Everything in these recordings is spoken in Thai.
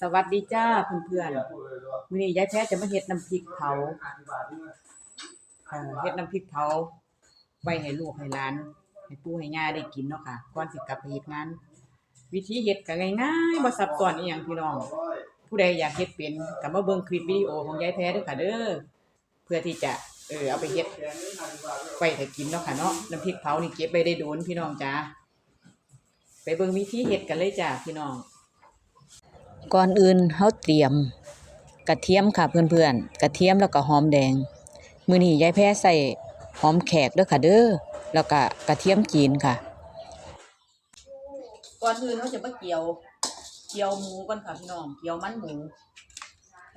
สวัสดีจ้าเพื่อนๆมื้อนี้ยายแพ้จะมาเฮ็ดน้ำพริกเผาเอ่อเฮ็ดน้ำพริกเผาไว้ให้ลูกให้หลาน ให้ปู่ให้ย่าได้กินเนาะค่ะก่อนสิกลับไปเฮ็ดงาน วิธีเฮ็ดก็ง่ายๆบ่ซับซ้อนอีหยังพี่น้อง ผู้ใดอยากเฮ็ดเป็นก็มาเบิ่งคลิปวิดีโอของยายแพ้เด้อค่ะเด้อเพื่อที่จะเออเอาไปเฮ็ดไว้ให้กินเนาะค่ะเนาะน้ำพริกเผานี่เก็บไว้ได้โดนพี่น้องจ้าไปเบิ่งวิธีเฮ็ดกันเลยจ้าพี่น้อง ก่อนอื่นเฮาเตรียม กระเทียมค่ะเพื่อนๆ กระเทียมแล้วก็หอมแดง มื้อนี้ยายแพ้ใส่หอมแขกเด้อค่ะเด้อ แล้วก็กระเทียมจีนค่ะ ก่อนอื่นเฮาจะมาเกี่ยว เกี่ยวหมูก่อนค่ะพี่น้อง เกี่ยวมันหมู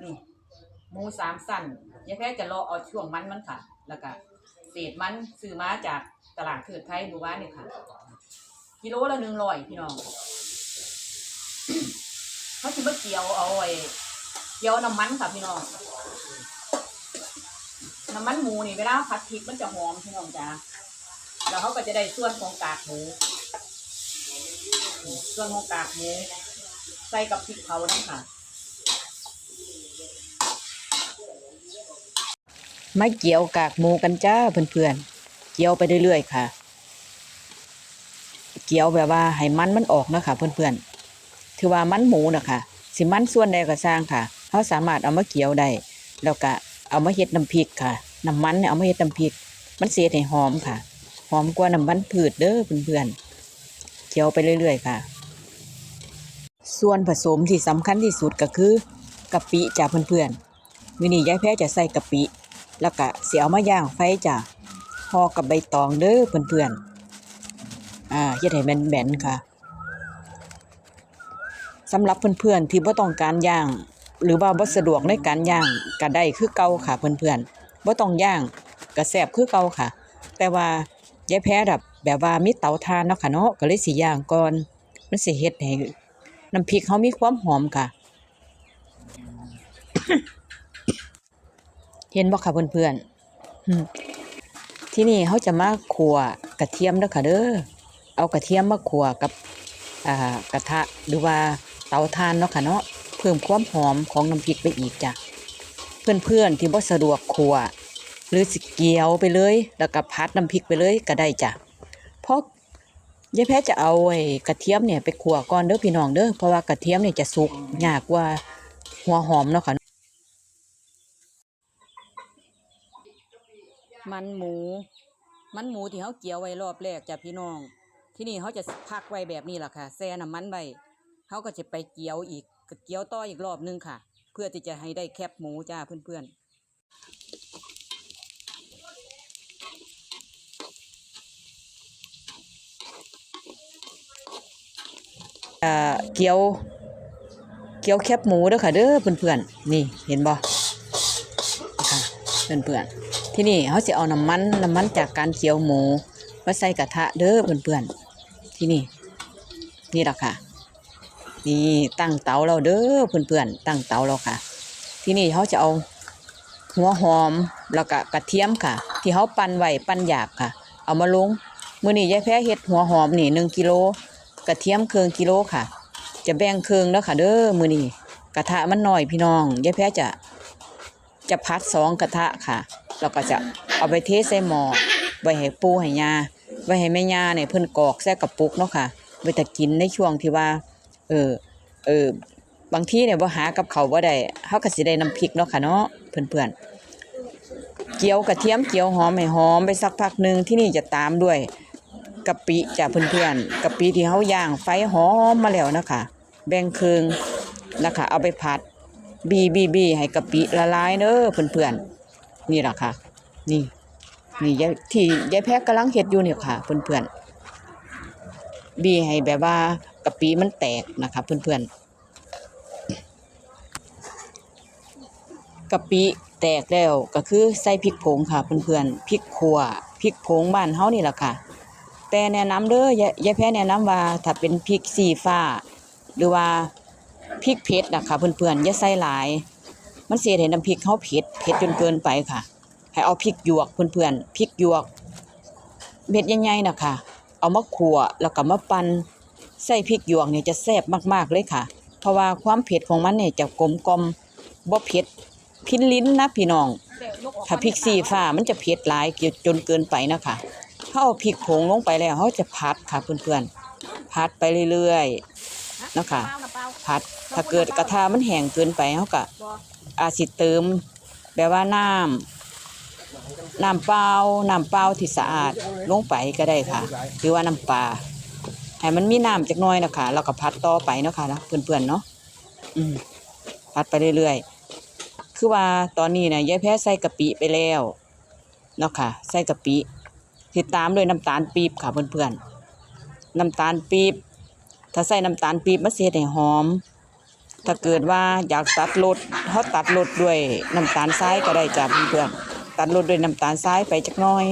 นี่ หมูสามสั้นยายแพ้จะรอเอาช่วงมันมันค่ะ แล้วก็เศษมันซื้อมาจากตลาดเถือไทยดูว่านนี่ค่ะ กิโลละ100พี่น้อง เขาสิมาเกี่ยวเอาไอ้เกี่ยวน้ำมันค่ะพี่น้อง น้ำมันหมูนี่เวลาผัดพริกมันจะหอมพี่น้องจ้าแล้วเขาก็จะได้ส่วนของกากหมู ส่วนของกากหมูใส่กับพริกเผานั่นค่ะ มาเกี่ยวกากหมูกันจ้าเพื่อนๆ เกี่ยวไปเรื่อยๆค่ะ เกี่ยวแบบว่าให้มันมันออกนะคะเพื่อนๆ ถือว่ามันหมูนะคะสิมันส่วนใดก็สร้างค่ะเขาสามารถเอามาเกี่ยวได้แล้วก็เอามาเฮ็ดน้ำพริกค่ะน้ำมันเนี่ยเอามาเฮ็ดน้ำพริก มันเสียให้หอมค่ะ หอมกว่าน้ำมันพืชเด้อเพื่อนๆเกี่ยวไปเรื่อย ๆ ค่ะ ส่วนผสมที่สำคัญที่สุดก็คือกะปิจ้ะเพื่อนๆมื้อนี้ยายแพ้จะใส่กะปิ แล้วก็เสิเอามาย่างไฟจ้ะห่อกับใบตองเด้อเพื่อนๆอ่าเฮ็ดให้แบนๆค่ะ สำหรับเพื่อนๆที่บ่ต้องการย่าง หรือว่าบ่สะดวกในการย่างก็ได้คือเก่าค่ะเพื่อนๆบ่ต้องย่างก็แซ่บคือเก่าค่ะ แต่ว่ายายแพ้แบบแบบว่ามีเตาถ่านเนาะค่ะเนาะก็เลยสิย่างก่อนมันสิเฮ็ดให้น้ำพริกเฮามีความหอมค่ะ เห็นบ่ค่ะเพื่อนๆอืมที่นี่เขาจะมาคั่วกระเทียมเด้อค่ะเด้อเอากระเทียมมาคั่วกับอ่ากระทะหรือว่า เตาถ่านเนาะค่ะเนาะเพิ่มความหอมของน้ำพริกไปอีกจ้ะเพื่อนๆที่บ่สะดวกครัว หรือสิเกียวไปเลย แล้วก็พัดน้ำพริกไปเลยก็ได้จ้ะเพราะยายแพ้จะเอาไอ้กระเทียมเนี่ยไปคั่วก่อนเด้อพี่น้องเด้อเพราะว่ากระเทียมเนี่ยจะสุกยากกว่าหัวหอมเนาะค่ะมันหมู มันหมูที่เฮาเกี่ยวไว้รอบแรกจ้ะพี่น้อง ที่นี่เขาจะพักไว้แบบนี้แหละค่ะแช่น้ำมันไว้ เขาก็จะไปเกี่ยวอีกเกี่ยวต่ออีกรอบนึงค่ะ เพื่อที่จะให้ได้แคบหมูจ้าเพื่อนๆอ่าเกี่ยวเกี่ยวแคบหมูเด้อค่ะเด้อเพื่อนๆนี่เห็นบ่ค่ะเพื่อนๆที่นี่เขาจะเอาน้ำมันน้ำมันจากการเกี่ยวหมูมาใส่กระทะเด้อเพื่อนๆที่นี่นี่แหละค่ะ นี่ตั้งเตาเราเด้อเพื่อนๆตั้งเตาเราค่ะ ที่นี่เขาจะเอาหัวหอมแล้วก็กระเทียมค่ะ ที่เขาปั่นไว้ปั่นหยาบค่ะ เอามาลงมื้อนี้ยายแพ้เฮ็ดหัวหอมนี่หนึ่งกิโลกระเทียมเครึ่งกิโลค่ะ จะแบ่งเครึ่งแล้วค่ะ เด้อมื้อนี้กระทะมันหน้อยพี่น้องยายแพ้จะจะพัดสองกระทะค่ะแล้วก็จะเอาไปเทใส่หม้อไว้ให้ปูให้ยาไว้ให้แม่ยาเนี่ยเพิ่นกอกใส่กระปุกเนาะค่ะไว้แต่กินในช่วงที่ว่า เออ เออบางที่เนี่ยบ่หากับเขาวบ่ได้เฮาก็สิได้น้ำพริกเนาะค่ะเนาะเพื่อนๆเจียวกระเทียมเจียวหอมให้หอมไปสักพักหนึงที่นี่จะตามด้วยกะปิจ้ะเพื่อนๆกะปิที่เฮาย่างไฟหอมมาแล้วนะคะแบ่งครึ่งนะคะเอาไปผัดบีบีบีให้กะปิละลายเด้อเพื่อนๆนี่ล่ะค่ะ นี่นี่ยายที่ยายแพะกำลังเฮ็ดอยู่เนี่ยค่ะเพื่อนๆบีให้แบบว่า กะปิมันแตกนะคะเพื่อนๆกะปิแตกแล้วก็คือใส่พริกผงค่ะเพื่อนๆพริกขัวพริกผงบ้านเฮานี่แหละค่ะ แต่แนะนำเด้อยายยาแพะแนะนำว่าถ้าเป็นพริกสีฟ้า หรือว่าพริกเผ็ดนะคะเพื่อนๆอย่าใส่หลาย มันเสียให้น้ำพริกเขาเผ็ดเผ็ดจนเกินไปค่ะ ให้เอาพริกหยวกเพื่อนๆพริกหยวกเม็ดใหญ่ๆนะคะเอามาขั่วแล้วก็มาปั่น ใส่พริกหยวกเนี่ยจะแซ่บมากๆเลยค่ะ เพราะว่าความเผ็ดของมันเนี่ยจะกลมกลมบ่เผ็ดพินลิ้นนะพี่น้อง ถ้าพริกสีฟ้ามันจะเผ็ดหลายจนเกินไปนะคะถ้าเอาพริกผงลงไปแล้วเขาจะผัดค่ะเพื่อนๆผัดไปเรื่อยๆนะคะผัดถ้าเกิดกระทะมันแห้งเกินไปเขาก็อาจสิเติมแบบว่าน้ำน้ำเปล่าน้ำเปล่าที่สะอาดลงไปก็ได้ค่ะ หรือว่าน้ำปลา ให้มันมีน้ำจักน้อยนะคะแล้วก็ผัดต่อไปเนาะค่ะนะเพื่อนๆเนาะอืมผัดไปเรื่อยๆ คือว่าตอนนี้นะยายแพ้ใส่กะปิไปแล้วเนาะค่ะใส่กะปิติดตามด้วยน้ำตาลปี๊บค่ะเพื่อนๆน้ำตาลปี๊บถ้าใส่น้ำตาลปี๊บมันสิเฮ็ดให้หอม ถ้าเกิดว่าอยากตัดรสเขาตัดรสด้วยน้ำตาลทรายก็ได้จ้ะเพื่อนๆตัดรสด้วยน้ำตาลทรายไปจักน่อย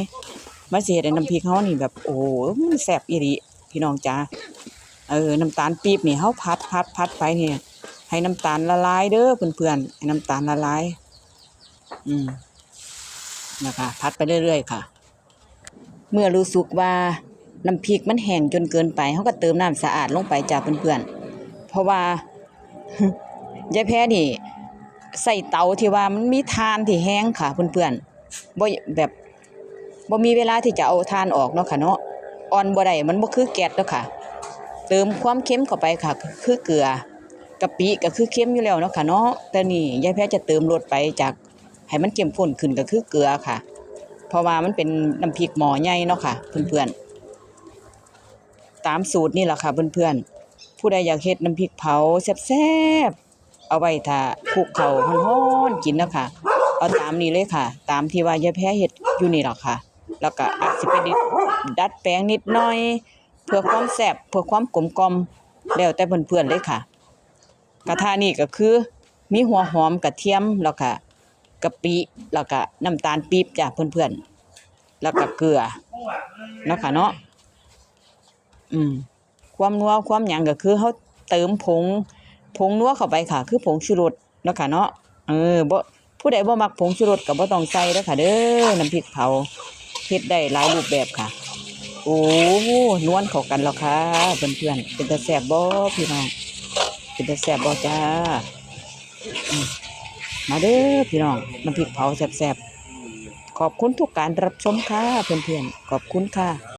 มันสิเฮ็ดให้น้ำพริกเฮานี่แบบโอ้โหมันแซ่บอีหลี พี่น้องจ้าเออน้ำตาลปี๊บนี่เฮาพัดพัดพัดไปเนี่ยให้น้ำตาลละลายเด้อเพื่อนๆให้น้ำตาลละลาย อืมนะคะพัดไปเรื่อยๆค่ะ เมื่อรู้สึกว่าน้ำพริกมันแห้งจนเกินไปเขาก็เติมน้ำสะอาดลงไปจ้าเพื่อนๆเพราะว่ายายแพ้นี่ใส่เตาที่ว่ามันมีทานที่แห้งค่ะเพื่อนๆบ่แบบบ่มีเวลาที่จะเอาทานออกเนาะค่ะเนาะ อ่อนบ่ได้มันบ่คือแก๊สเนาะค่ะ เติมความเค็มเข้าไปค่ะ คือเกลือกะปิก็คือเค็มอยู่แล้วเนาะค่ะเนาะแต่นี่ยายแพ้จะเติมรสไปจากให้มันเข้มข้นขึ้นก็คือเกลือค่ะ เพราะว่ามันเป็นน้ำพริกหม้อใหญ่เนาะค่ะ เพื่อนๆ ตามสูตรนี่แหละค่ะเพื่อนๆ ผู้ใดอยากเฮ็ดน้ำพริกเผาแซ่บๆ เอาไว้ถ้าคลุกเข้าวร้อนๆกินเนาะค่ะ เอาตามนี้เลยค่ะ ตามที่ว่ายายแพ้เฮ็ดอยู่นี่แหละค่ะ แล้วก็อาจสิไปดิ ดัดแปลงนิดหน่อย เพื่อความแซ่บเพื่อความกลมกลมแล้วแต่เพื่อนๆเลยค่ะ กระทะนี่ก็คือ มีหัวหอมกระเทียมแล้วก็กะปิแล้วก็น้ำตาลปี๊บจ้ะเพื่อนๆแล้วก็เกลือเนาะค่ะเนาะอืมความนัวความหยังก็คือเฮาเติมผง ผงนัวเข้าไปค่ะ คือผงชูรสเนาะค่ะเนาะเออบ่ผู้ใดบ่มักผงชูรสก็บ่ต้องใส่เด้อค่ะ เด้อน้ำพริกเผาเฮ็ดได้หลายรูปแบบค่ะ โอ้นวลเข้ากันแล้วค่ะเพื่อนๆเป็นตาแสบบ่พี่น้องเป็นตาแสบบ่จ้ามาเด้อพี่น้องน้ำพริกเผาแสบๆขอบคุณทุกการรับชมค่ะเพื่อนๆขอบคุณค่ะ